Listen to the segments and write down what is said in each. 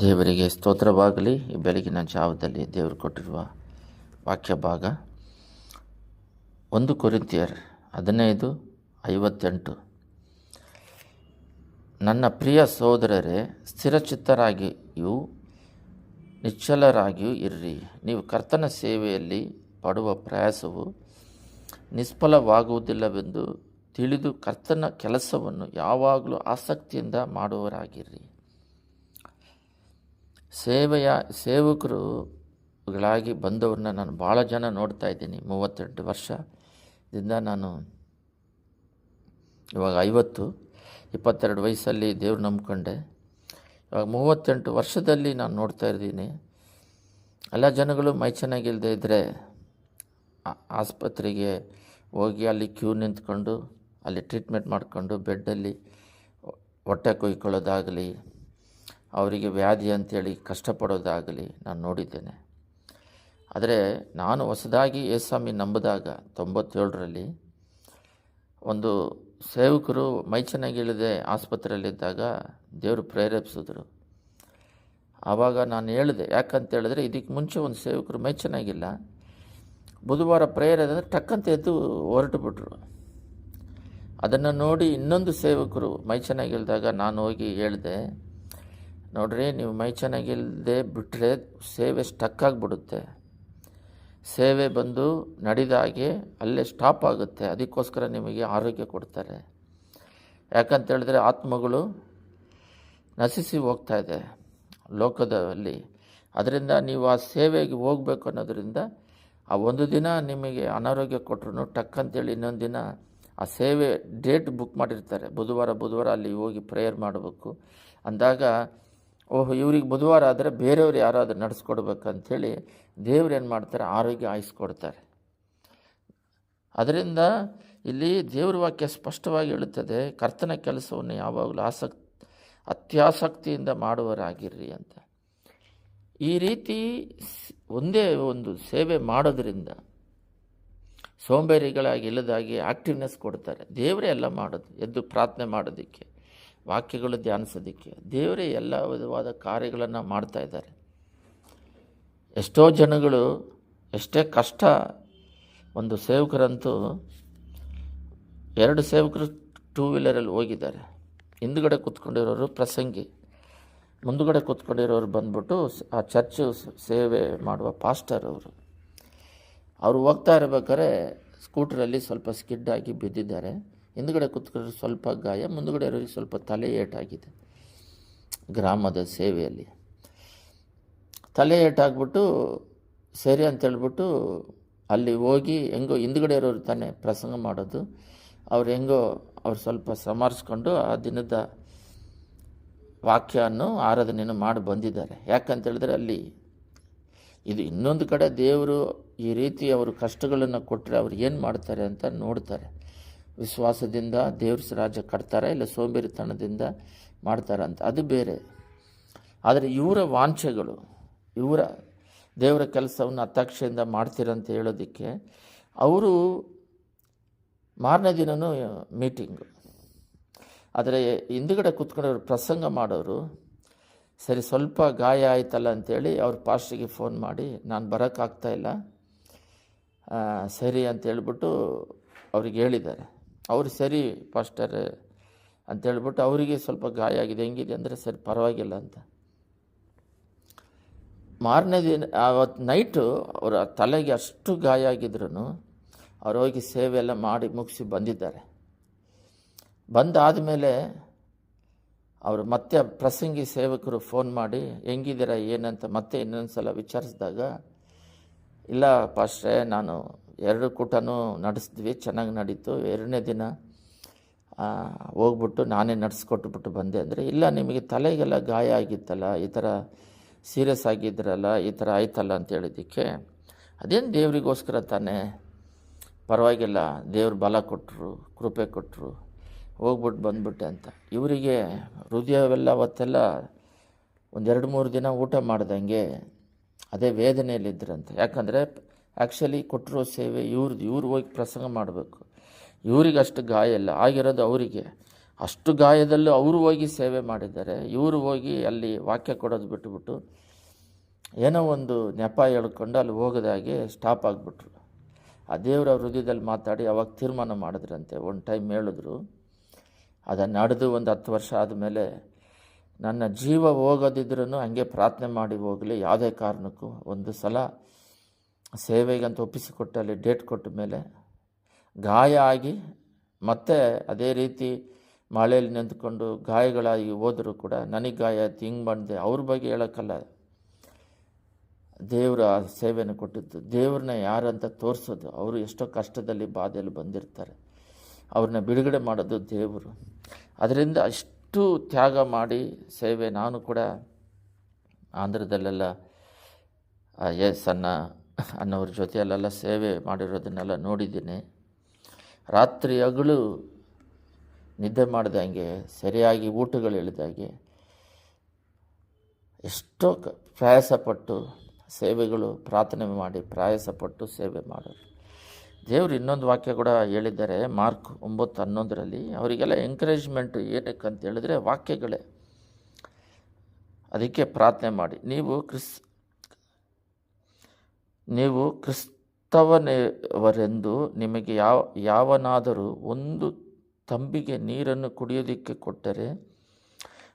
ದೇವರಿಗೆ ಸ್ತೋತ್ರವಾಗಲಿ. ಈ ಬೆಳಗಿನ ಜಾವದಲ್ಲಿ ದೇವರು ಕೊಟ್ಟಿರುವ ವಾಕ್ಯ ಭಾಗ ಒಂದು ಕೊರಿಂತಿಯರ್ ಹದಿನೈದು ಐವತ್ತೆಂಟು. ನನ್ನ ಪ್ರಿಯ ಸಹೋದರರೇ, ಸ್ಥಿರಚಿತ್ತರಾಗಿಯೂ ನಿಶ್ಚಲರಾಗಿಯೂ ಇರ್ರಿ. ನೀವು ಕರ್ತನ ಸೇವೆಯಲ್ಲಿ ಪಡುವ ಪ್ರಯಾಸವು ನಿಷ್ಫಲವಾಗುವುದಿಲ್ಲವೆಂದು ತಿಳಿದು ಕರ್ತನ ಕೆಲಸವನ್ನು ಯಾವಾಗಲೂ ಆಸಕ್ತಿಯಿಂದ ಮಾಡುವವರಾಗಿರ್ರಿ. ಸೇವೆಯ, ಸೇವಕರುಗಳಾಗಿ ಬಂದವ್ರನ್ನ ನಾನು ಭಾಳ ಜನ ನೋಡ್ತಾ ಇದ್ದೀನಿ. ಮೂವತ್ತೆಂಟು ವರ್ಷದಿಂದ ನಾನು ಇವಾಗ ಐವತ್ತು, ಇಪ್ಪತ್ತೆರಡು ವಯಸ್ಸಲ್ಲಿ ದೇವ್ರು ನಂಬ್ಕೊಂಡೆ. ಇವಾಗ ಮೂವತ್ತೆಂಟು ವರ್ಷದಲ್ಲಿ ನಾನು ನೋಡ್ತಾ ಇದ್ದೀನಿ. ಎಲ್ಲ ಜನಗಳು ಮೈ ಚೆನ್ನಾಗಿಲ್ಲದೆ ಇದ್ದರೆ ಆಸ್ಪತ್ರೆಗೆ ಹೋಗಿ ಅಲ್ಲಿ ಕ್ಯೂ ನಿಂತ್ಕೊಂಡು, ಅಲ್ಲಿ ಟ್ರೀಟ್ಮೆಂಟ್ ಮಾಡಿಕೊಂಡು, ಬೆಡ್ಡಲ್ಲಿ ಹೊಟ್ಟೆ ಕೊಯ್ಕೊಳ್ಳೋದಾಗಲಿ ಅವರಿಗೆ ವ್ಯಾಧಿ ಅಂತೇಳಿ ಕಷ್ಟಪಡೋದಾಗಲಿ ನಾನು ನೋಡಿದ್ದೇನೆ. ಆದರೆ ನಾನು ಹೊಸದಾಗಿ ಏಸ್ವಾಮಿ ನಂಬಿದಾಗ ತೊಂಬತ್ತೇಳರಲ್ಲಿ ಒಂದು ಸೇವಕರು ಮೈ ಚೆನ್ನಾಗಿಲ್ಲದೆ ಆಸ್ಪತ್ರೆಯಲ್ಲಿದ್ದಾಗ ದೇವರು ಪ್ರೇರೇಪಿಸಿದ್ರು. ಆವಾಗ ನಾನು ಹೇಳಿದೆ ಯಾಕಂತೇಳಿದ್ರೆ ಇದಕ್ಕೆ ಮುಂಚೆ ಒಂದು ಸೇವಕರು ಮೈ ಚೆನ್ನಾಗಿಲ್ಲ ಬುಧವಾರ ಪ್ರೇಯರ್ ಅಂದರೆ ಟಕ್ಕಂತ ಎದ್ದು ಹೊರಟು ಬಿಟ್ರು. ಅದನ್ನು ನೋಡಿ ಇನ್ನೊಂದು ಸೇವಕರು ಮೈ ಚೆನ್ನಾಗಿಲ್ದಾಗ ನಾನು ಹೋಗಿ ಹೇಳಿದೆ ನೋಡ್ರಿ, ನೀವು ಮೈ ಚೆನ್ನಾಗಿಲ್ಲದೆ ಬಿಟ್ಟರೆ ಸೇವೆ ಸ್ಟಕ್ ಆಗಿಬಿಡುತ್ತೆ. ಸೇವೆ ಬಂದು ನಡೆದ ಹಾಗೆ ಅಲ್ಲೇ ಸ್ಟಾಪ್ ಆಗುತ್ತೆ. ಅದಕ್ಕೋಸ್ಕರ ನಿಮಗೆ ಆರೋಗ್ಯ ಕೊಡ್ತಾರೆ. ಯಾಕಂತ ಹೇಳಿದ್ರೆ ಆತ್ಮಗಳು ನಶಿಸಿ ಹೋಗ್ತಾ ಇದೆ ಲೋಕದಲ್ಲಿ. ಅದರಿಂದ ನೀವು ಆ ಸೇವೆಗೆ ಹೋಗ್ಬೇಕು ಅನ್ನೋದರಿಂದ ಆ ಒಂದು ದಿನ ನಿಮಗೆ ಅನಾರೋಗ್ಯ ಕೊಟ್ಟರು ಟಕ್ ಅಂತೇಳಿ ಇನ್ನೊಂದು ದಿನ ಆ ಸೇವೆ ಡೇಟ್ ಬುಕ್ ಮಾಡಿರ್ತಾರೆ. ಬುಧವಾರ ಬುಧವಾರ ಅಲ್ಲಿ ಹೋಗಿ ಪ್ರೇಯರ್ ಮಾಡಬೇಕು. ಅಂದಾಗ ಓಹ್, ಇವ್ರಿಗೆ ಬುಧವಾರ ಆದರೆ ಬೇರೆಯವ್ರು ಯಾರಾದರೂ ನಡೆಸ್ಕೊಡ್ಬೇಕಂಥೇಳಿ ದೇವ್ರು ಏನು ಮಾಡ್ತಾರೆ? ಆರೋಗ್ಯ ಆಯಿಸ್ಕೊಡ್ತಾರೆ ಅದರಿಂದ ಇಲ್ಲಿ ದೇವ್ರ ವಾಕ್ಯ ಸ್ಪಷ್ಟವಾಗಿ ಹೇಳುತ್ತದೆ, ಕರ್ತನ ಕೆಲಸವನ್ನು ಯಾವಾಗಲೂ ಆಸಕ್ತಿ ಅತ್ಯಾಸಕ್ತಿಯಿಂದ ಮಾಡುವರಾಗಿರ್ರಿ ಅಂತ. ಈ ರೀತಿ ಒಂದೇ ಒಂದು ಸೇವೆ ಮಾಡೋದ್ರಿಂದ ಸೋಂಬೇರಿಗಳಾಗಿ ಇಲ್ಲದಾಗಿ ಆ್ಯಕ್ಟಿವ್ನೆಸ್ ಕೊಡ್ತಾರೆ. ದೇವರೇ ಎಲ್ಲ ಮಾಡೋದು, ಎದ್ದು ಪ್ರಾರ್ಥನೆ ಮಾಡೋದಕ್ಕೆ. ವಾಕ್ಯಗಳು ಧ್ಯಾನಿಸೋದಕ್ಕೆ. ದೇವರೇ ಎಲ್ಲ ವಿಧವಾದ ಕಾರ್ಯಗಳನ್ನು ಮಾಡ್ತಾ ಇದ್ದಾರೆ. ಎಷ್ಟೋ ಜನಗಳು ಎಷ್ಟೇ ಕಷ್ಟ, ಒಂದು ಸೇವಕರಂತೂ ಎರಡು ಸೇವಕರು ಟೂ ವೀಲರಲ್ಲಿ ಹೋಗಿದ್ದಾರೆ. ಹಿಂದುಗಡೆ ಕೂತ್ಕೊಂಡಿರೋರು ಪ್ರಸಂಗಿ, ಮುಂದುಗಡೆ ಕೂತ್ಕೊಂಡಿರೋರು ಬಂದ್ಬಿಟ್ಟು ಆ ಚರ್ಚು ಸೇವೆ ಮಾಡುವ ಪಾಸ್ಟರ್ ಅವರು. ಅವರು ಹೋಗ್ತಾ ಇರ್ಬೇಕಾದ್ರೆ ಸ್ಕೂಟ್ರಲ್ಲಿ ಸ್ವಲ್ಪ ಸ್ಕಿಡ್ ಆಗಿ ಬಿದ್ದಿದ್ದಾರೆ. ಹಿಂದುಗಡೆ ಕೂತ್ಕೊಂಡ್ರೆ ಸ್ವಲ್ಪ ಗಾಯ, ಮುಂದುಗಡೆ ಇರೋರಿಗೆ ಸ್ವಲ್ಪ ತಲೆ ಏಟಾಗಿದೆ. ಗ್ರಾಮದ ಸೇವೆಯಲ್ಲಿ. ತಲೆ ಏಟಾಗ್ಬಿಟ್ಟು ಸರಿ ಅಂತೇಳ್ಬಿಟ್ಟು ಅಲ್ಲಿ ಹೋಗಿ ಹೆಂಗೋ ಹಿಂದುಗಡೆ ಇರೋರು ತಾನೇ ಪ್ರಸಂಗ ಮಾಡೋದು. ಅವ್ರು ಹೆಂಗೋ ಅವ್ರು ಸ್ವಲ್ಪ ಸಮಾರಿಸ್ಕೊಂಡು ಆ ದಿನದ ವಾಕ್ಯವನ್ನು ಆರಾಧನೆಯನ್ನು ಮಾಡಿ ಬಂದಿದ್ದಾರೆ. ಯಾಕಂತೇಳಿದ್ರೆ ಅಲ್ಲಿ ಇದು ಇನ್ನೊಂದು ಕಡೆ ದೇವರು ಈ ರೀತಿ ಅವರು ಕಷ್ಟಗಳನ್ನು ಕೊಟ್ಟರೆ ಅವ್ರು ಏನು ಮಾಡ್ತಾರೆ ಅಂತ ನೋಡ್ತಾರೆ. ವಿಶ್ವಾಸದಿಂದ ದೇವ್ರ ರಾಜ್ಯ ಕಟ್ತಾರೆ ಇಲ್ಲ ಸೋಂಬೇರಿತನದಿಂದ ಮಾಡ್ತಾರೆ ಅಂತ? ಅದು ಬೇರೆ. ಆದರೆ ಇವರ ವಾಂಛೆಗಳು, ಇವರ ದೇವರ ಕೆಲಸವನ್ನು ಅತ್ತಾಕ್ಷೆಯಿಂದ ಮಾಡ್ತೀರಂತ ಹೇಳೋದಕ್ಕೆ ಅವರು ಮಾರನೇ ದಿನವೂ ಮೀಟಿಂಗು. ಆದರೆ ಹಿಂದುಗಡೆ ಕೂತ್ಕೊಂಡವ್ರು ಪ್ರಸಂಗ ಮಾಡೋರು, ಸರಿ ಸ್ವಲ್ಪ ಗಾಯ ಆಯ್ತಲ್ಲ ಅಂಥೇಳಿ ಅವ್ರ ಪಾಸ್ಟಿಗೆ ಫೋನ್ ಮಾಡಿ, ನಾನು ಬರೋಕ್ಕಾಗ್ತಾಯಿಲ್ಲ ಸರಿ ಅಂತ ಹೇಳ್ಬಿಟ್ಟು ಅವ್ರಿಗೆ ಹೇಳಿದ್ದಾರೆ. ಅವರು ಸರಿ ಪಾಸ್ಟರ್ ಅಂತ ಹೇಳ್ಬಿಟ್ಟು ಅವರಿಗೆ ಸ್ವಲ್ಪ ಗಾಯ ಆಗಿದೆ, ಹೆಂಗಿದೆ ಅಂದರೆ ಸರಿ ಪರವಾಗಿಲ್ಲ ಅಂತ. ಮಾರನೇ ದಿನ ಆವತ್ತು ನೈಟು ಅವರ ತಲೆಗೆ ಅಷ್ಟು ಗಾಯ ಆಗಿದ್ರು ಅವ್ರು ಹೋಗಿ ಸೇವೆ ಎಲ್ಲ ಮಾಡಿ ಮುಗಿಸಿ ಬಂದಿದ್ದಾರೆ. ಬಂದಾದ ಮೇಲೆ ಅವರು ಮತ್ತೆ ಪ್ರಸಂಗಿ ಸೇವಕರು ಫೋನ್ ಮಾಡಿ, ಹೆಂಗಿದ್ದೀರಾ, ಏನಂತ? ಮತ್ತೆ ಇನ್ನೊಂದು ಸಲ ವಿಚಾರಿಸಿದಾಗ, ಇಲ್ಲ ಪಾಸ್ಟ್ರೆ, ನಾನು ಎರಡು ಕೂಟನೂ ನಡೆಸಿದ್ವಿ, ಚೆನ್ನಾಗಿ ನಡೀತು. ಎರಡನೇ ದಿನ ಹೋಗ್ಬಿಟ್ಟು ನಾನೇ ನಡೆಸ್ಕೊಟ್ಬಿಟ್ಟು ಬಂದೆ. ಅಂದರೆ ಇಲ್ಲ, ನಿಮಗೆ ತಲೆಗೆಲ್ಲ ಗಾಯ ಆಗಿತ್ತಲ್ಲ, ಈ ಥರ ಸೀರಿಯಸ್ ಆಗಿದ್ರಲ್ಲ, ಈ ಥರ ಆಯ್ತಲ್ಲ ಅಂತ ಹೇಳಿದ್ದಕ್ಕೆ, ಅದೇನು ದೇವರಿಗೋಸ್ಕರ ತಾನೇ? ಪರವಾಗಿಲ್ಲ, ದೇವ್ರ ಬಲ ಕೊಟ್ಟರು ಕೃಪೆ ಕೊಟ್ಟರು ಹೋಗ್ಬಿಟ್ಟು ಬಂದ್ಬಿಟ್ಟೆ ಅಂತ. ಇವರಿಗೆ ಹೃದಯವೆಲ್ಲ ಅವತ್ತೆಲ್ಲ ಒಂದೆರಡು ಮೂರು ದಿನ ಊಟ ಮಾಡ್ದಂಗೆ ಅದೇ ವೇದನೆಯಲ್ಲಿದ್ದರಂತೆ ಯಾಕಂದರೆ ಆ್ಯಕ್ಚುಲಿ ಕೊಟ್ಟಿರೋ ಸೇವೆ ಇವ್ರದ್ದು ಇವ್ರು ಹೋಗಿ ಪ್ರಸಂಗ ಮಾಡಬೇಕು. ಇವ್ರಿಗೆ ಅಷ್ಟು ಗಾಯ ಇಲ್ಲ. ಆಗಿರೋದು ಅವರಿಗೆ. ಅಷ್ಟು ಗಾಯದಲ್ಲೂ ಅವರು ಹೋಗಿ ಸೇವೆ ಮಾಡಿದ್ದಾರೆ. ಇವರು ಹೋಗಿ ಅಲ್ಲಿ ವಾಕ್ಯ ಕೊಡೋದು ಬಿಟ್ಟುಬಿಟ್ಟು ಏನೋ ಒಂದು ನೆಪ ಹೇಳ್ಕೊಂಡು ಅಲ್ಲಿ ಹೋಗೋದಾಗೆ ಸ್ಟಾಪ್ ಆಗಿಬಿಟ್ರು. ಆ ದೇವರ ಹೃದಯದಲ್ಲಿ ಮಾತಾಡಿ ಅವಾಗ ತೀರ್ಮಾನ ಮಾಡಿದ್ರಂತೆ. ಒಂದು ಟೈಮ್ ಹೇಳಿದ್ರು. ಅದನ್ನು ನಡೆದು ಒಂದು ಹತ್ತು ವರ್ಷ ಆದಮೇಲೆ ನನ್ನ ಜೀವ ಹೋಗೋದಿದ್ರೂ ಹಾಗೆ ಪ್ರಾರ್ಥನೆ ಮಾಡಿ ಹೋಗಲಿ. ಯಾವುದೇ ಕಾರಣಕ್ಕೂ ಒಂದು ಸಲ ಸೇವೆಗೆ ಅಂತ ಒಪ್ಪಿಸಿಕೊಟ್ಟು ಅಲ್ಲಿ ಡೇಟ್ ಕೊಟ್ಟ ಮೇಲೆ ಗಾಯ ಆಗಿ ಮತ್ತೆ ಅದೇ ರೀತಿ ಮಳೆಯಲ್ಲಿ ನಿಂತ್ಕೊಂಡು ಗಾಯಗಳಾಗಿ ಹೋದರೂ ಕೂಡ ನನಗೆ ಗಾಯ ಆಯ್ತು, ಹಿಂಗೆ ಬಂದೆ ಅವ್ರ ಬಗ್ಗೆ ಹೇಳೋಕ್ಕಲ್ಲ. ದೇವರ ಆ ಸೇವೆಯನ್ನು ಕೊಟ್ಟಿದ್ದು. ದೇವ್ರನ್ನ ಯಾರಂತ ತೋರಿಸೋದು. ಅವರು ಎಷ್ಟೋ ಕಷ್ಟದಲ್ಲಿ ಬಾಧೆಯಲ್ಲಿ ಬಂದಿರ್ತಾರೆ. ಅವ್ರನ್ನ ಬಿಡುಗಡೆ ಮಾಡೋದು ದೇವರು. ಅದರಿಂದ ಅಷ್ಟು ತ್ಯಾಗ ಮಾಡಿ ಸೇವೆ. ನಾನು ಕೂಡ ಆಂಧ್ರದಲ್ಲೆಲ್ಲ ಎಸ್ ಅನ್ನ ಅನ್ನೋರ ಜೊತೆಯಲ್ಲೆಲ್ಲ ಸೇವೆ ಮಾಡಿರೋದನ್ನೆಲ್ಲ ನೋಡಿದ್ದೀನಿ. ರಾತ್ರಿ ಹಗಲು ನಿದ್ದೆ ಮಾಡಿದಂಗೆ ಸರಿಯಾಗಿ ಊಟಗಳು ಇಳಿದಾಗೆ ಎಷ್ಟೋ ಕ, ಪ್ರಯಾಸಪಟ್ಟು ಸೇವೆಗಳು ಪ್ರಾರ್ಥನೆ ಮಾಡಿ, ಪ್ರಯಾಸಪಟ್ಟು ಸೇವೆ ಮಾಡೋರು. ದೇವರು ಇನ್ನೊಂದು ವಾಕ್ಯ ಕೂಡ ಹೇಳಿದ್ದಾರೆ, ಮಾರ್ಕ್ ಒಂಬತ್ತು ಹನ್ನೊಂದರಲ್ಲಿ, ಅವರಿಗೆಲ್ಲ ಎಂಕರೇಜ್ಮೆಂಟ್ ಏನಕ್ಕೆ ಅಂತ ಹೇಳಿದ್ರೆ ವಾಕ್ಯಗಳೇ. ಅದಕ್ಕೆ ಪ್ರಾರ್ಥನೆ ಮಾಡಿ. ನೀವು ಕ್ರಿಸ್ ನೀವು ಕ್ರಿಸ್ತವನೆವರೆಂದು ನಿಮಗೆ ಯಾವ, ಯಾವನಾದರೂ ಒಂದು ತಂಬಿಗೆ ನೀರನ್ನು ಕುಡಿಯೋದಕ್ಕೆ ಕೊಟ್ಟರೆ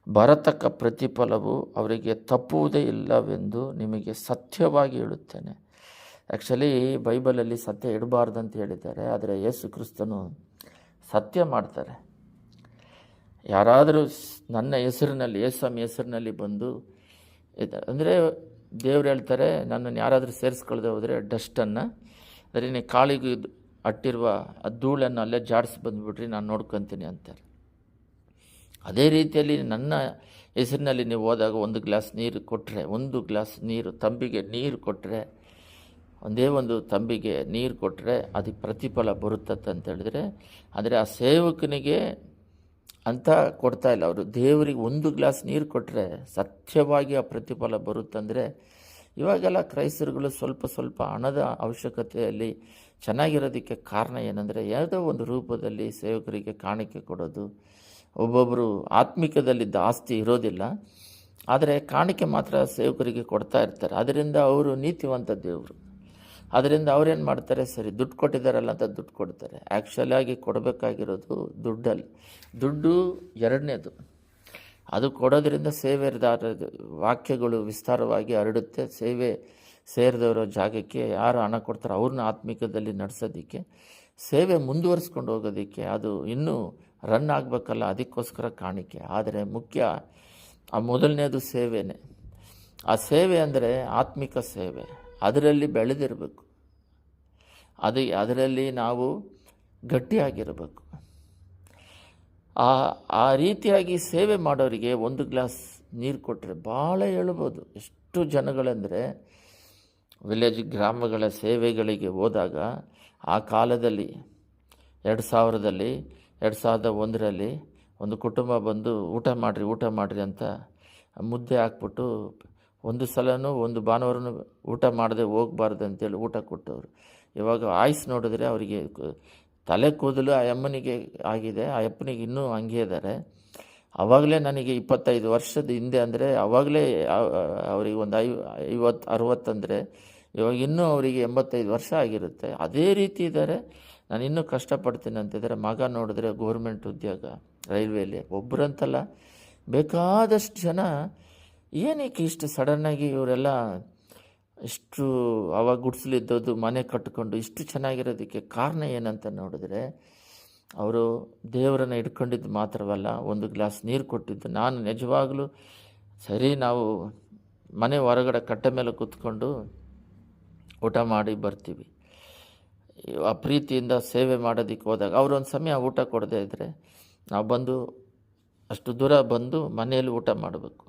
ಬರತಕ್ಕ ಪ್ರತಿಫಲವು ಅವರಿಗೆ ತಪ್ಪುವುದೇ ಇಲ್ಲವೆಂದು ನಿಮಗೆ ಸತ್ಯವಾಗಿ ಹೇಳುತ್ತೇನೆ. ಆ್ಯಕ್ಚುಲಿ ಬೈಬಲಲ್ಲಿ ಸತ್ಯ ಇಡಬಾರ್ದು ಅಂತ ಹೇಳಿದ್ದಾರೆ, ಆದರೆ ಯೇಸು ಕ್ರಿಸ್ತನು ಸತ್ಯ ಮಾಡ್ತಾರೆ. ಯಾರಾದರೂ ನನ್ನ ಹೆಸರಿನಲ್ಲಿ ಯೇಸಮ್ಮ ಹೆಸರಿನಲ್ಲಿ ಬಂದು, ಇದು, ಅಂದರೆ ದೇವ್ರು ಹೇಳ್ತಾರೆ, ನನ್ನನ್ನು ಯಾರಾದರೂ ಸೇರಿಸ್ಕೊಳ್ದೆ ಹೋದರೆ ಡಸ್ಟನ್ನು. ಅದರಿ ನೀವು ಕಾಳಿಗೆ ಅಟ್ಟಿರುವ ಆ ಧೂಳನ್ನು ಅಲ್ಲೇ ಜಾಡಿಸಿ ಬಂದುಬಿಟ್ರಿ ನಾನು ನೋಡ್ಕೊತೀನಿ ಅಂತಾರೆ. ಅದೇ ರೀತಿಯಲ್ಲಿ ನನ್ನ ಹೆಸರಿನಲ್ಲಿ ನೀವು ಹೋದಾಗ ಒಂದು ಗ್ಲಾಸ್ ನೀರು ಕೊಟ್ಟರೆ ಒಂದು ಗ್ಲಾಸ್ ನೀರು, ತಂಬಿಗೆ ನೀರು ಕೊಟ್ಟರೆ ಒಂದೇ ಒಂದು ತಂಬಿಗೆ ನೀರು ಕೊಟ್ಟರೆ ಅದಕ್ಕೆ ಪ್ರತಿಫಲ ಬರುತ್ತಂತ ಹೇಳಿದ್ರೆ, ಆದರೆ ಆ ಸೇವಕನಿಗೆ ಅಂತ ಕೊಡ್ತಾ ಇಲ್ಲ. ಅವರು ದೇವರಿಗೆ ಒಂದು ಗ್ಲಾಸ್ ನೀರು ಕೊಟ್ಟರೆ ಸತ್ಯವಾಗಿ ಆ ಪ್ರತಿಫಲ ಬರುತ್ತಂದರೆ ಇವಾಗೆಲ್ಲ ಕ್ರೈಸ್ತರುಗಳು ಸ್ವಲ್ಪ ಸ್ವಲ್ಪ ಹಣದ ಅವಶ್ಯಕತೆಯಲ್ಲಿ ಚೆನ್ನಾಗಿರೋದಕ್ಕೆ ಕಾರಣ ಏನಂದರೆ ಯಾವುದೋ ಒಂದು ರೂಪದಲ್ಲಿ ಸೇವಕರಿಗೆ ಕಾಣಿಕೆ ಕೊಡೋದು. ಒಬ್ಬೊಬ್ಬರು ಆತ್ಮಿಕದಲ್ಲಿ ಆಸ್ತಿ ಇರೋದಿಲ್ಲ. ಆದರೆ ಕಾಣಿಕೆ ಮಾತ್ರ ಸೇವಕರಿಗೆ ಕೊಡ್ತಾ ಇರ್ತಾರೆ. ಅದರಿಂದ ಅವರು ನೀತಿವಂತ ದೇವರು. ಅದರಿಂದ ಅವ್ರೇನು ಮಾಡ್ತಾರೆ? ಸರಿ, ದುಡ್ಡು ಕೊಟ್ಟಿದ್ದಾರಲ್ಲ ಅಂತ ದುಡ್ಡು ಕೊಡ್ತಾರೆ. ಆ್ಯಕ್ಚುಲಾಗಿ ಕೊಡಬೇಕಾಗಿರೋದು ದುಡ್ಡಲ್ಲಿ. ದುಡ್ಡು ಎರಡನೇದು. ಅದು ಕೊಡೋದ್ರಿಂದ ಸೇವೆದಾರ ವಾಕ್ಯಗಳು ವಿಸ್ತಾರವಾಗಿ ಹರಡುತ್ತೆ. ಸೇವೆ ಸೇರಿದವರ ಜಾಗಕ್ಕೆ ಯಾರು ಹಣ ಕೊಡ್ತಾರೋ ಅವ್ರನ್ನ ಆತ್ಮಿಕದಲ್ಲಿ ನಡೆಸೋದಕ್ಕೆ, ಸೇವೆ ಮುಂದುವರಿಸ್ಕೊಂಡು ಹೋಗೋದಕ್ಕೆ ಅದು ಇನ್ನೂ ರನ್ ಆಗಬೇಕಲ್ಲ, ಅದಕ್ಕೋಸ್ಕರ ಕಾಣಿಕೆ. ಆದರೆ ಮುಖ್ಯ ಆ ಮೊದಲನೇದು ಸೇವೆನೇ. ಆ ಸೇವೆ ಅಂದರೆ ಆತ್ಮಿಕ ಸೇವೆ. ಅದರಲ್ಲಿ ಬೆಳೆದಿರಬೇಕು. ಅದು ಅದರಲ್ಲಿ ನಾವು ಗಟ್ಟಿಯಾಗಿರಬೇಕು. ಆ ಆ ರೀತಿಯಾಗಿ ಸೇವೆ ಮಾಡೋರಿಗೆ ಒಂದು ಗ್ಲಾಸ್ ನೀರು ಕೊಟ್ಟರೆ ಭಾಳ ಹೇಳ್ಬೋದು. ಎಷ್ಟು ಜನಗಳೆಂದರೆ ವಿಲೇಜ್ ಗ್ರಾಮಗಳ ಸೇವೆಗಳಿಗೆ ಹೋದಾಗ ಆ ಕಾಲದಲ್ಲಿ ಎರಡು ಸಾವಿರದಲ್ಲಿ, ಎರಡು ಸಾವಿರದ ಒಂದರಲ್ಲಿ ಒಂದು ಕುಟುಂಬ ಬಂದು ಊಟ ಮಾಡಿರಿ ಊಟ ಮಾಡಿರಿ ಅಂತ ಮುದ್ದೆ ಹಾಕ್ಬಿಟ್ಟು ಒಂದು ಸಲನೂ ಒಂದು ಭಾನುವಾರನೂ ಊಟ ಮಾಡದೆ ಹೋಗಬಾರ್ದು ಅಂತೇಳಿ ಊಟ ಕೊಟ್ಟವರು. ಇವಾಗ ಆಯ್ಸ್ ನೋಡಿದ್ರೆ ಅವರಿಗೆ ತಲೆ ಕೂದಲು ಆ ಅಮ್ಮನಿಗೆ ಆಗಿದೆ, ಆ ಅಪ್ಪನಿಗೆ ಇನ್ನೂ ಹಂಗೆ ಇದ್ದಾರೆ. ಆವಾಗಲೇ ನನಗೆ ಇಪ್ಪತ್ತೈದು ವರ್ಷದ ಹಿಂದೆ ಅಂದರೆ ಆವಾಗಲೇ ಅವರಿಗೆ ಒಂದು ಐ ಐವತ್ತು ಅರುವತ್ತಂದರೆ ಇವಾಗ ಇನ್ನೂ ಅವರಿಗೆ ಎಂಬತ್ತೈದು ವರ್ಷ ಆಗಿರುತ್ತೆ. ಅದೇ ರೀತಿ ಇದ್ದಾರೆ. ನಾನು ಇನ್ನೂ ಕಷ್ಟಪಡ್ತೀನಿ ಅಂತಿದ್ದಾರೆ ಮಗ ನೋಡಿದ್ರೆ ಗೋರ್ಮೆಂಟ್ ಉದ್ಯೋಗ ರೈಲ್ವೇಲಿ ಒಬ್ಬರಂತಲ್ಲ ಬೇಕಾದಷ್ಟು ಜನ ಏನಕ್ಕೆ ಇಷ್ಟು ಸಡನ್ನಾಗಿ ಇವರೆಲ್ಲ ಇಷ್ಟು ಅವಾಗ ಗುಡಿಸಲಿದ್ದದ್ದು, ಮನೆ ಕಟ್ಟಿಕೊಂಡು ಇಷ್ಟು ಚೆನ್ನಾಗಿರೋದಕ್ಕೆ ಕಾರಣ ಏನಂತ ನೋಡಿದ್ರೆ, ಅವರು ದೇವರನ್ನು ಇಟ್ಕೊಂಡಿದ್ದು ಮಾತ್ರವಲ್ಲ, ಒಂದು ಗ್ಲಾಸ್ ನೀರು ಕೊಟ್ಟಿದ್ದು. ನಾನು ನಿಜವಾಗಲೂ ಸರಿ, ನಾವು ಮನೆ ಹೊರಗಡೆ ಕಟ್ಟೆ ಮೇಲೆ ಕೂತ್ಕೊಂಡು ಊಟ ಮಾಡಿ ಬರ್ತೀವಿ. ಆ ಪ್ರೀತಿಯಿಂದ ಸೇವೆ ಮಾಡೋದಕ್ಕೆ ಹೋದಾಗ, ಅವರೊಂದು ಸಮಯ ಊಟ ಕೊಡದೇ ಇದ್ದರೆ ನಾವು ಬಂದು ಅಷ್ಟು ದೂರ ಬಂದು ಮನೆಯಲ್ಲಿ ಊಟ ಮಾಡಬೇಕು.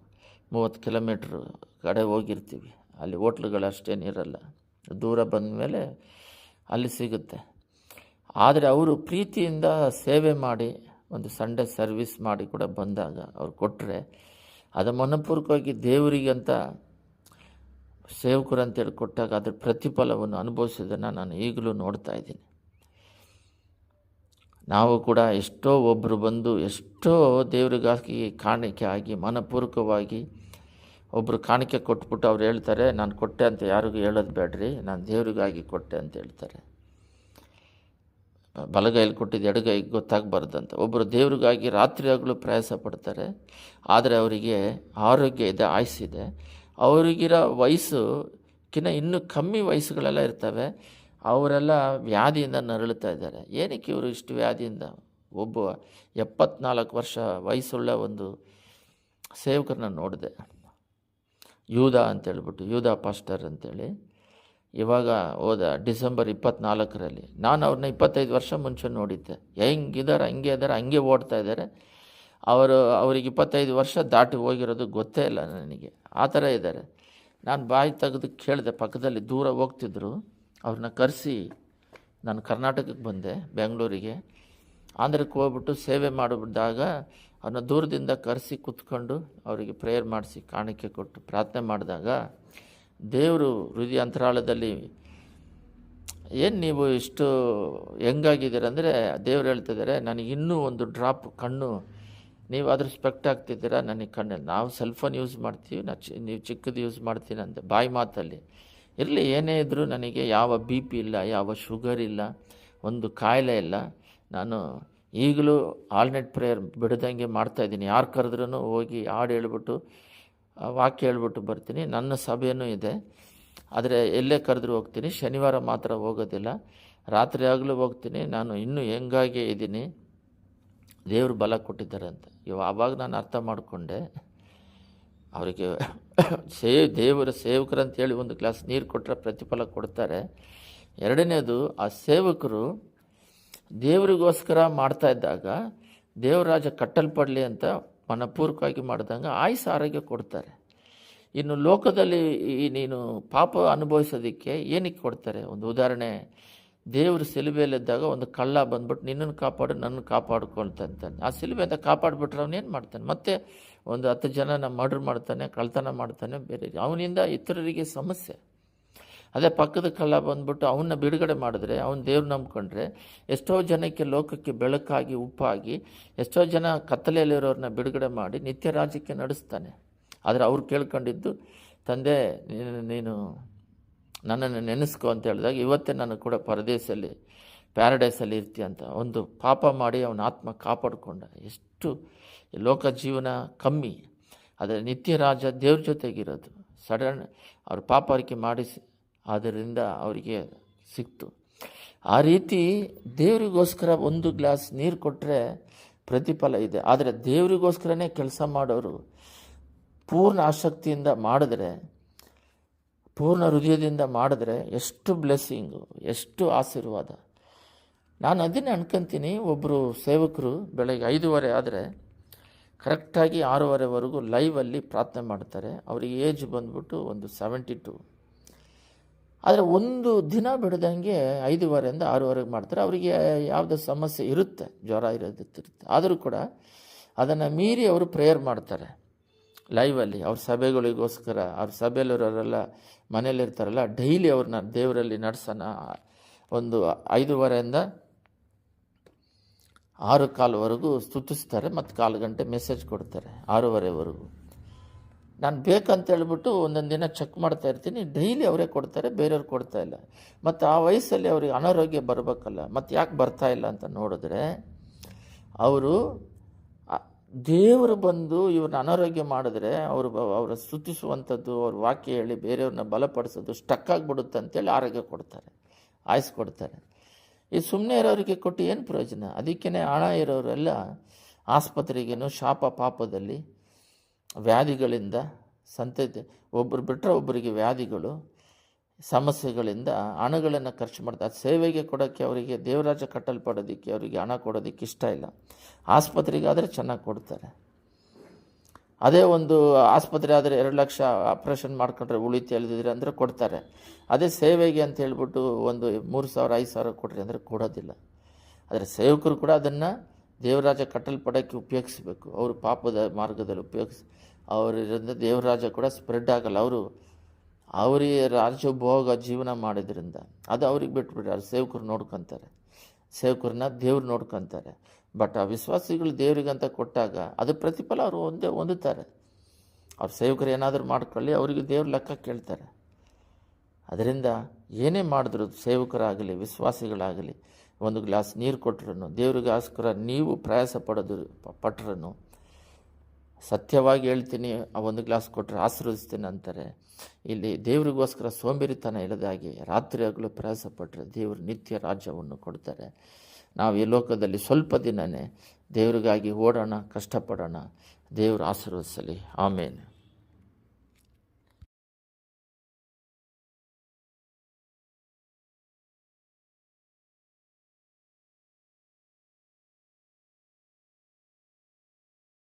ಮೂವತ್ತು ಕಿಲೋಮೀಟ್ರ್ ಕಡೆ ಹೋಗಿರ್ತೀವಿ. ಅಲ್ಲಿ ಹೋಟ್ಲುಗಳು ಅಷ್ಟೇನಿರಲ್ಲ ದೂರ ಬಂದ ಮೇಲೆ ಅಲ್ಲಿ ಸಿಗುತ್ತೆ. ಆದರೆ ಅವರು ಪ್ರೀತಿಯಿಂದ ಸೇವೆ ಮಾಡಿ, ಒಂದು ಸಂಡೇ ಸರ್ವಿಸ್ ಮಾಡಿ ಕೂಡ ಬಂದಾಗ ಅವ್ರು ಕೊಟ್ಟರೆ ಅದು ಮನಪೂರ್ವಕವಾಗಿ ದೇವರಿಗಂತ ಸೇವಕರು ಅಂತೇಳಿ ಕೊಟ್ಟಾಗ ಅದ್ರ ಪ್ರತಿಫಲವನ್ನು ಅನುಭವಿಸೋದನ್ನು ನಾನು ಈಗಲೂ ನೋಡ್ತಾ ಇದ್ದೀನಿ. ನಾವು ಕೂಡ ಎಷ್ಟೋ ಒಬ್ಬರು ಬಂದು ಎಷ್ಟೋ ದೇವರಿಗಾಗಿ ಕಾಣಿಕೆ ಆಗಿ, ಮನಪೂರ್ವಕವಾಗಿ ಒಬ್ಬರು ಕಾಣಿಕೆ ಕೊಟ್ಬಿಟ್ಟು ಅವ್ರು ಹೇಳ್ತಾರೆ, ನಾನು ಕೊಟ್ಟೆ ಅಂತ ಯಾರಿಗೂ ಹೇಳೋದು ಬೇಡ್ರಿ, ನಾನು ದೇವರಿಗಾಗಿ ಕೊಟ್ಟೆ ಅಂತ ಹೇಳ್ತಾರೆ. ಬಲಗೈಲಿ ಕೊಟ್ಟಿದ್ದು ಎಡಗೈಗೆ ಗೊತ್ತಾಗಬಾರ್ದಂತ. ಒಬ್ಬರು ದೇವರಿಗಾಗಿ ರಾತ್ರಿ ಹಗಲು ಪ್ರಯಾಸ ಪಡ್ತಾರೆ, ಆದರೆ ಅವರಿಗೆ ಆರೋಗ್ಯ ಇದೆ, ಆಯಸ್ಸಿದೆ. ಅವರಿಗಿರೋ ವಯಸ್ಸುಕ್ಕಿಂತ ಇನ್ನೂ ಕಮ್ಮಿ ವಯಸ್ಸುಗಳೆಲ್ಲ ಇರ್ತವೆ. ಅವರೆಲ್ಲ ವ್ಯಾಧಿಯಿಂದ ನರಳುತ್ತಾ ಇದ್ದಾರೆ. ಏನಕ್ಕೆ ಇವರು ಇಷ್ಟು ವ್ಯಾಧಿಯಿಂದ? ಒಬ್ಬ ಎಪ್ಪತ್ನಾಲ್ಕು ವರ್ಷ ವಯಸ್ಸುಳ್ಳ ಒಂದು ಸೇವಕರನ್ನ ನೋಡಿದೆ. ಯೂದ ಅಂತೇಳ್ಬಿಟ್ಟು, ಯೂದ ಪಾಸ್ಟರ್ ಅಂತೇಳಿ. ಇವಾಗ ಹೋದ ಡಿಸೆಂಬರ್ ಇಪ್ಪತ್ನಾಲ್ಕರಲ್ಲಿ ನಾನು ಅವ್ರನ್ನ ಇಪ್ಪತ್ತೈದು ವರ್ಷ ಮುಂಚೆ ನೋಡಿದ್ದೆ. ಹೆಂಗಿದ್ದಾರೆ ಹಂಗೆ ಇದ್ದಾರೆ ಹಂಗೆ ಓಡ್ತಾ ಇದ್ದಾರೆ. ಅವರು, ಅವ್ರಿಗೆ ಇಪ್ಪತ್ತೈದು ವರ್ಷ ದಾಟಿ ಹೋಗಿರೋದು ಗೊತ್ತೇ ಇಲ್ಲ ನನಗೆ. ಆ ಥರ ಇದ್ದಾರೆ. ನಾನು ಬಾಯಿ ತೆಗೆದು ಕೇಳಿದೆ, ಪಕ್ಕದಲ್ಲಿ ದೂರ ಹೋಗ್ತಿದ್ರು. ಅವ್ರನ್ನ ಕರೆಸಿ ನಾನು ಕರ್ನಾಟಕಕ್ಕೆ ಬಂದೆ, ಬೆಂಗಳೂರಿಗೆ. ಆಂಧ್ರಕ್ಕೆ ಹೋಗ್ಬಿಟ್ಟು ಸೇವೆ ಮಾಡಿಬಿಟ್ಟಾಗ ಅವ್ರನ್ನ ದೂರದಿಂದ ಕರೆಸಿ ಕೂತ್ಕೊಂಡು ಅವರಿಗೆ ಪ್ರೇಯರ್ ಮಾಡಿಸಿ ಕಾಣಿಕೆ ಕೊಟ್ಟು ಪ್ರಾರ್ಥನೆ ಮಾಡಿದಾಗ ದೇವರು ಹೃದಯ ಅಂತರಾಳದಲ್ಲಿ, ಏನು ನೀವು ಇಷ್ಟು ಹೆಂಗಾಗಿದ್ದೀರ ಅಂದರೆ ದೇವ್ರು ಹೇಳ್ತಿದ್ದಾರೆ ನನಗೆ ಇನ್ನೂ ಒಂದು ಡ್ರಾಪ್ ಕಣ್ಣು, ನೀವು ಅದ್ರ ಸ್ಪೆಕ್ಟ್ ಆಗ್ತಿದ್ದೀರಾ? ನನಗೆ ಕಣ್ಣಲ್ಲಿ ನಾವು ಸೆಲ್ಫೋನ್ ಯೂಸ್ ಮಾಡ್ತೀವಿ, ನಾ ಚಿ, ನೀವು ಚಿಕ್ಕದು ಯೂಸ್ ಮಾಡ್ತೀನಿ ಅಂದೆ ಬಾಯಿ ಮಾತಲ್ಲಿ. ಇರಲಿ, ಏನೇ ಇದ್ದರೂ ನನಗೆ ಯಾವ ಬಿ ಪಿ ಇಲ್ಲ, ಯಾವ ಶುಗರ್ ಇಲ್ಲ, ಒಂದು ಕಾಯಿಲೆ ಇಲ್ಲ. ನಾನು ಈಗಲೂ ಆಲ್ನೆಟ್ ಪ್ರೇಯರ್ ಬಿಡದಂಗೆ ಮಾಡ್ತಾಯಿದ್ದೀನಿ ಯಾರು ಕರೆದ್ರೂ ಹೋಗಿ ಹಾಡು ಹೇಳ್ಬಿಟ್ಟು ವಾಕ್ಯ ಹೇಳ್ಬಿಟ್ಟು ಬರ್ತೀನಿ. ನನ್ನ ಸಭೆಯೂ ಇದೆ. ಆದರೆ ಎಲ್ಲೇ ಕರೆದ್ರೂ ಹೋಗ್ತೀನಿ. ಶನಿವಾರ ಮಾತ್ರ ಹೋಗೋದಿಲ್ಲ. ರಾತ್ರಿ ಆಗಲೂ ಹೋಗ್ತೀನಿ. ನಾನು ಇನ್ನೂ ಹೆಂಗಾಗೆ ಇದ್ದೀನಿ. ದೇವರು ಬಲ ಕೊಟ್ಟಿದ್ದಾರೆ ಅಂತ. ಇವಾಗ ಆವಾಗ ನಾನು ಅರ್ಥ ಮಾಡಿಕೊಂಡೆ. ಅವರಿಗೆ ಸೇ, ದೇವರ ಸೇವಕರು ಅಂತೇಳಿ ಒಂದು ಗ್ಲಾಸ್ ನೀರು ಕೊಟ್ಟರೆ ಪ್ರತಿಫಲ ಕೊಡ್ತಾರೆ. ಎರಡನೇದು, ಆ ಸೇವಕರು ದೇವರಿಗೋಸ್ಕರ ಮಾಡ್ತಾ ಇದ್ದಾಗ ದೇವರಾಜ ಕಟ್ಟಲ್ಪಡಲಿ ಅಂತ ಮನಪೂರ್ವಕವಾಗಿ ಮಾಡಿದಂಗೆ ಆಯುಸ್ ಆರೋಗ್ಯ ಕೊಡ್ತಾರೆ. ಇನ್ನು ಲೋಕದಲ್ಲಿ ಈ, ನೀನು ಪಾಪ ಅನುಭವಿಸೋದಕ್ಕೆ ಏನಕ್ಕೆ ಕೊಡ್ತಾರೆ? ಒಂದು ಉದಾಹರಣೆ ದೇವರು ಸಿಲುಬೆಯಲ್ಲಿದ್ದಾಗ ಒಂದು ಕಳ್ಳ ಬಂದ್ಬಿಟ್ಟು, ನಿನ್ನನ್ನು ಕಾಪಾಡು, ನನ್ನನ್ನು ಕಾಪಾಡ್ಕೊಳ್ತಂತಾನೆ ಆ ಸಿಲುಬೆ ಅಂತ ಕಾಪಾಡ್ಬಿಟ್ರೆ ಅವನೇನು ಮಾಡ್ತಾನೆ? ಮತ್ತೆ ಒಂದು ಹತ್ತು ಜನನ ಮರ್ಡ್ರ್ ಮಾಡ್ತಾನೆ ಕಳ್ತನ ಮಾಡ್ತಾನೆ, ಬೇರೆ ಅವನಿಂದ ಇತರರಿಗೆ ಸಮಸ್ಯೆ. ಅದೇ ಪಕ್ಕದ ಕಳ್ಳ ಬಂದ್ಬಿಟ್ಟು ಅವನ್ನ ಬಿಡುಗಡೆ ಮಾಡಿದ್ರೆ, ಅವನು ದೇವ್ರು ನಂಬ್ಕೊಂಡ್ರೆ, ಎಷ್ಟೋ ಜನಕ್ಕೆ ಲೋಕಕ್ಕೆ ಬೆಳಕಾಗಿ, ಉಪ್ಪಾಗಿ, ಎಷ್ಟೋ ಜನ ಕತ್ತಲೆಯಲ್ಲಿರೋರನ್ನ ಬಿಡುಗಡೆ ಮಾಡಿ ನಿತ್ಯ ರಾಜ್ಯಕ್ಕೆ ನಡೆಸ್ತಾನೆ. ಆದರೆ ಅವ್ರು ಕೇಳ್ಕೊಂಡಿದ್ದು, ತಂದೆ ನೀನು ನನ್ನನ್ನು ನೆನೆಸ್ಕೊ ಅಂತ ಹೇಳಿದಾಗ ಇವತ್ತೇ ನಾನು ಕೂಡ ಪರದೇಶಲ್ಲಿ ಪ್ಯಾರಡೈಸಲ್ಲಿ ಇರ್ತೀಯ ಅಂತ ಒಂದು ಪಾಪ ಮಾಡಿ ಅವನ ಆತ್ಮ ಕಾಪಾಡಿಕೊಂಡ. ಎಷ್ಟು ಲೋಕ ಜೀವನ ಕಮ್ಮಿ. ಆದರೆ ನಿತ್ಯ ರಾಜ ದೇವ್ರ ಜೊತೆಗಿರೋದು. ಸಡನ್ ಅವ್ರ ಪಾಪ ಅರಿಕೆ ಮಾಡಿಸಿ ಅದರಿಂದ ಅವರಿಗೆ ಸಿಕ್ತು. ಆ ರೀತಿ ದೇವರಿಗೋಸ್ಕರ ಒಂದು ಗ್ಲಾಸ್ ನೀರು ಕೊಟ್ಟರೆ ಪ್ರತಿಫಲ ಇದೆ. ಆದರೆ ದೇವರಿಗೋಸ್ಕರನೇ ಕೆಲಸ ಮಾಡೋರು ಪೂರ್ಣ ಆಸಕ್ತಿಯಿಂದ ಮಾಡಿದ್ರೆ ಪೂರ್ಣ ಹೃದಯದಿಂದ ಮಾಡಿದ್ರೆ ಎಷ್ಟು ಬ್ಲೆಸ್ಸಿಂಗು ಎಷ್ಟು ಆಶೀರ್ವಾದ. ನಾನು ಅದನ್ನೇ ಅನ್ಕೊಂತೀನಿ ಒಬ್ಬರು ಸೇವಕರು ಬೆಳಗ್ಗೆ ಐದೂವರೆ ಆದರೆ ಕರೆಕ್ಟಾಗಿ ಆರೂವರೆವರೆಗೂ ಲೈವಲ್ಲಿ ಪ್ರಾರ್ಥನೆ ಮಾಡ್ತಾರೆ. ಅವ್ರಿಗೆ ಏಜ್ ಬಂದ್ಬಿಟ್ಟು ಒಂದು ಸೆವೆಂಟಿ ಟು ಆದರೆ ಒಂದು ದಿನ ಬಿಡದಂಗೆ ಐದೂವರೆಯಿಂದ ಆರೂವರೆಗೆ ಮಾಡ್ತಾರೆ. ಅವರಿಗೆ ಯಾವುದೋ ಸಮಸ್ಯೆ ಇರುತ್ತೆ, ಜ್ವರ ಇರೋದಿರುತ್ತೆ ಆದರೂ ಕೂಡ ಅದನ್ನು ಮೀರಿ ಅವರು ಪ್ರೇಯರ್ ಮಾಡ್ತಾರೆ. ಲೈವಲ್ಲಿ ಅವ್ರ ಸಭೆಗಳಿಗೋಸ್ಕರ, ಅವ್ರ ಸಭೆಯಲ್ಲಿರೋರೆಲ್ಲ ಮನೇಲಿರ್ತಾರಲ್ಲ ಡೈಲಿ ಅವ್ರನ್ನ ದೇವರಲ್ಲಿ ನಡೆಸೋಣ. ಒಂದು ಐದೂವರೆಯಿಂದ ಆರು ಕಾಲುವರೆಗೂ ಸ್ತುತಿಸ್ತಾರೆ ಮತ್ತು ಕಾಲು ಗಂಟೆ ಮೆಸೇಜ್ ಕೊಡ್ತಾರೆ ಆರೂವರೆವರೆಗೂ. ನಾನು ಬೇಕಂತ ಹೇಳ್ಬಿಟ್ಟು ಒಂದೊಂದು ದಿನ ಚೆಕ್ ಮಾಡ್ತಾ ಇರ್ತೀನಿ, ಡೈಲಿ ಅವರೇ ಕೊಡ್ತಾರೆ, ಬೇರೆಯವ್ರು ಕೊಡ್ತಾ ಇಲ್ಲ. ಮತ್ತು ಆ ವಯಸ್ಸಲ್ಲಿ ಅವ್ರಿಗೆ ಅನಾರೋಗ್ಯ ಬರಬೇಕಲ್ಲ ಮತ್ತು ಯಾಕೆ ಬರ್ತಾ ಇಲ್ಲ ಅಂತ ನೋಡಿದ್ರೆ, ಅವರು ದೇವರು ಬಂದು ಇವ್ರನ್ನ ಅನಾರೋಗ್ಯ ಮಾಡಿದ್ರೆ ಅವರು ಅವರ ಸ್ತುತಿಸುವಂಥದ್ದು, ಅವ್ರ ವಾಕ್ಯ ಹೇಳಿ ಬೇರೆಯವ್ರನ್ನ ಬಲಪಡಿಸೋದು ಸ್ಟಕ್ ಆಗಿಬಿಡುತ್ತೆ ಅಂತೇಳಿ ಆರೋಗ್ಯ ಕೊಡ್ತಾರೆ ಆಯ್ಸ್ ಕೊಡ್ತಾರೆ. ಈ ಸುಮ್ಮನೆ ಇರೋರಿಗೆ ಕೊಟ್ಟು ಏನು ಪ್ರಯೋಜನ? ಅದಕ್ಕೇ ಹಣ ಇರೋರೆಲ್ಲ ಆಸ್ಪತ್ರೆಗೇನು ಶಾಪ ಪಾಪದಲ್ಲಿ ವ್ಯಾಧಿಗಳಿಂದ ಸಂತತಿ ಒಬ್ಬರು ಬಿಟ್ಟರೆ ಒಬ್ಬರಿಗೆ ವ್ಯಾಧಿಗಳು ಸಮಸ್ಯೆಗಳಿಂದ ಹಣಗಳನ್ನು ಖರ್ಚು ಮಾಡ್ತಾರೆ ಸೇವೆಗೆ ಕೊಡೋಕ್ಕೆ ಅವರಿಗೆ, ದೇವರಾಜ ಕಟ್ಟಲ್ಪಡೋದಕ್ಕೆ ಅವರಿಗೆ ಹಣ ಕೊಡೋದಕ್ಕೆ ಇಷ್ಟ ಇಲ್ಲ. ಆಸ್ಪತ್ರೆಗಾದರೆ ಚೆನ್ನಾಗಿ ಕೊಡ್ತಾರೆ. ಅದೇ ಒಂದು ಆಸ್ಪತ್ರೆ ಆದರೆ ಎರಡು ಲಕ್ಷ ಆಪ್ರೇಷನ್ ಮಾಡ್ಕೊಂಡ್ರೆ ಉಳಿತು ಎಳೆದಿದ್ರೆ ಅಂದರೆ ಕೊಡ್ತಾರೆ. ಅದೇ ಸೇವೆಗೆ ಅಂತ ಹೇಳ್ಬಿಟ್ಟು ಒಂದು ಮೂರು ಸಾವಿರ, ಐದು ಸಾವಿರ ಕೊಡ್ರಿ ಅಂದರೆ ಕೊಡೋದಿಲ್ಲ. ಆದರೆ ಸೇವಕರು ಕೂಡ ಅದನ್ನು ದೇವರಾಜ ಕಟ್ಟಲ್ಪಡೋಕ್ಕೆ ಉಪಯೋಗಿಸ್ಬೇಕು. ಅವರು ಪಾಪದ ಮಾರ್ಗದಲ್ಲಿ ಉಪಯೋಗಿಸಿ, ಅವರಿಂದ ದೇವರಾಜ ಕೂಡ ಸ್ಪ್ರೆಡ್ ಆಗಲ್ಲ. ಅವರು ಅವರಿಗೆ ರಾಜಭೋಗ ಜೀವನ ಮಾಡಿದ್ರಿಂದ ಅದು ಅವ್ರಿಗೆ ಬಿಟ್ಬಿಟ್ಟಾರೆ ಸೇವಕರು ನೋಡ್ಕೊತಾರೆ. ಸೇವಕರನ್ನ ದೇವ್ರು ನೋಡ್ಕೊತಾರೆ. ಬಟ್ ಆ ವಿಶ್ವಾಸಿಗಳು ದೇವರಿಗಂತ ಕೊಟ್ಟಾಗ ಅದು ಪ್ರತಿಫಲ ಅವರು ಒಂದೇ ಹೊಂದುತ್ತಾರೆ. ಅವ್ರ ಸೇವಕರು ಏನಾದರೂ ಮಾಡ್ಕೊಳ್ಳಿ, ಅವರಿಗೆ ದೇವ್ರ ಲೆಕ್ಕ ಕೇಳ್ತಾರೆ. ಅದರಿಂದ ಏನೇ ಮಾಡಿದ್ರು ಸೇವಕರಾಗಲಿ, ವಿಶ್ವಾಸಿಗಳಾಗಲಿ, ಒಂದು ಗ್ಲಾಸ್ ನೀರು ಕೊಟ್ಟರು ದೇವರಿಗೋಸ್ಕರ ನೀವು ಪ್ರಯಾಸ ಪಡೋದು ಪಟ್ಟರು ಸತ್ಯವಾಗಿ ಹೇಳ್ತೀನಿ, ಆ ಒಂದು ಗ್ಲಾಸ್ ಕೊಟ್ಟರೆ ಆಶೀರ್ವದಿಸ್ತೀನಿ ಅಂತಾರೆ. ಇಲ್ಲಿ ದೇವರಿಗೋಸ್ಕರ ಸೋಂಬೇರಿತನ ಇಲ್ಲದಾಗಿ ರಾತ್ರಿ ಆಗಲು ಪ್ರಯಾಸ ಪಟ್ಟರೆ ದೇವರು ನಿತ್ಯ ರಾಜ್ಯವನ್ನು ಕೊಡ್ತಾರೆ. ನಾವು ಈ ಲೋಕದಲ್ಲಿ ಸ್ವಲ್ಪ ದಿನವೇ ದೇವರಿಗಾಗಿ ಓಡೋಣ, ಕಷ್ಟಪಡೋಣ. ದೇವರು ಆಶೀರ್ವದಿಸಲಿ. ಆಮೇಲೆ